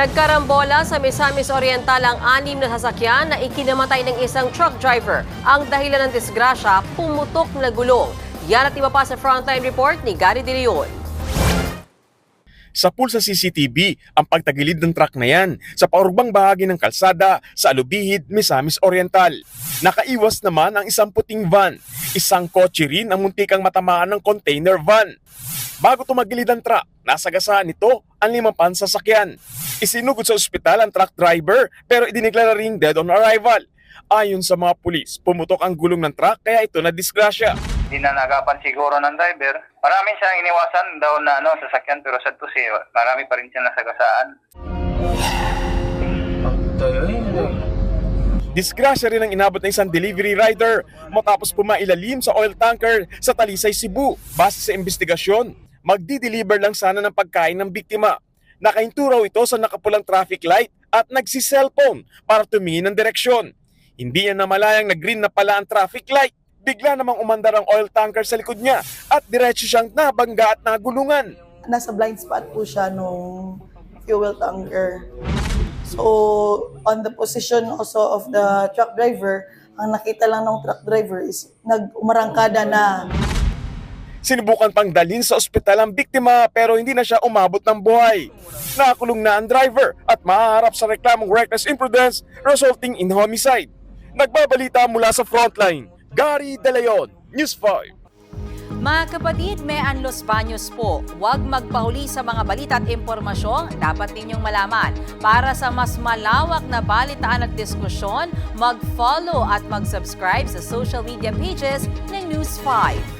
Nagkarambola sa Misamis Oriental ang anim na sasakyan na ikinamatay ng isang truck driver. Ang dahilan ng disgrasya, pumutok na gulong. Yan at iba pa sa frontline report ni Gary De Leon. Sa pool sa CCTV ang pagtagilid ng truck na yan sa paurbang bahagi ng kalsada sa Alubihid, Misamis Oriental. Nakaiwas naman ang isang puting van. Isang kotse rin ang muntikang matamaan ng container van. Bago tumagilid ang truck, nasagasaan nito ang limang pansasakyan. Isinugod sa ospital ang truck driver pero idineklara ring dead on arrival. Ayon sa mga pulis, pumutok ang gulong ng truck kaya ito na disgrasya. Hindi na nagapan siguro ng driver. Marami siyang iniwasan daw na ano, sasakyan pero sa tusi, marami pa rin siya nasagasaan. Disgrasya rin ang inabot ng isang delivery rider matapos pumailalim sa oil tanker sa Talisay, Cebu. Base sa investigasyon, magdi-deliver lang sana ng pagkain ng biktima. Nakahinto raw ito sa nakapulang traffic light at nagsi-cellphone para tumingin ng direksyon. Hindi niya namalayang na green na pala ang traffic light. Bigla namang umandar ang oil tanker sa likod niya at diretso siyang nabangga at nagulungan. nasa blind spot po siya nung fuel tanker. So, on the position also of the truck driver, ang nakita lang ng truck driver is nag-umarangkada na. Sinubukan pang dalhin sa ospital ang biktima pero hindi na siya umabot ng buhay. Nakakulong na ang driver at mahaharap sa reklamong reckless imprudence resulting in homicide. Nagbabalita mula sa frontline, Gary De Leon, News 5. Mga kapatid, may Los Baños po. Huwag magpahuli sa mga balita at impormasyon dapat ninyong malaman. Para sa mas malawak na balitaan at diskusyon, mag-follow at mag-subscribe sa social media pages ng News 5.